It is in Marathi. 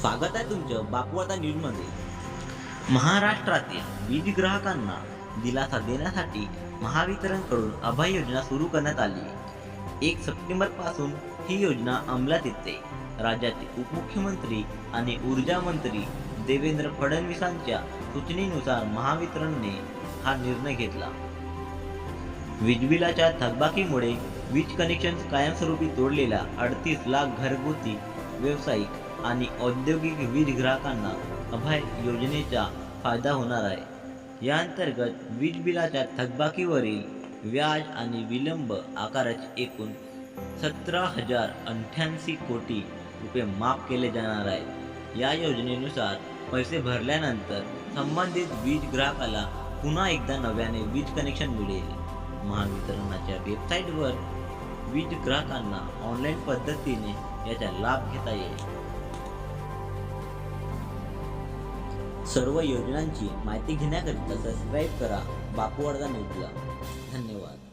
स्वागत आहे तुमचं बापूवार्ता न्यूजमध्ये. महाराष्ट्रातील वीज ग्राहकांना दिलासा देण्यासाठी महावितरणकडून अभय योजना सुरू करण्यात आली. एक सप्टेंबरपासून ही योजना अंमलात येते. राज्याचे उपमुख्यमंत्री आणि ऊर्जा मंत्री देवेंद्र फडणवीसांच्या सूचनेनुसार महावितरणने हा निर्णय घेतला. वीजबिलाच्या थकबाकीमुळे वीज कनेक्शन कायमस्वरूपी तोडलेल्या अडतीस लाख घरगुती व्यावसायिक आणि औद्योगिक वीज ग्राहकांना अभय योजनेचा फायदा होणार आहे. या अंतर्गत वीज बिलाच्या थकबाकीवरील व्याज आणि विलंब आकाराचे एकूण सतरा हजार अठ्ठ्याऐंशी कोटी रुपये माफ केले जाणार आहेत या योजनेनुसार पैसे भरल्यानंतर संबंधित वीज ग्राहकाला पुन्हा एकदा नव्याने वीज कनेक्शन मिळेल. महावितरणाच्या वेबसाईटवर वीज ग्राहकांना ऑनलाईन पद्धतीने याचा लाभ घेता येईल. सर्व योजनांची माहिती घेण्याकरिता सबस्क्राईब करा. बापू वर्धा न्यूजला. धन्यवाद.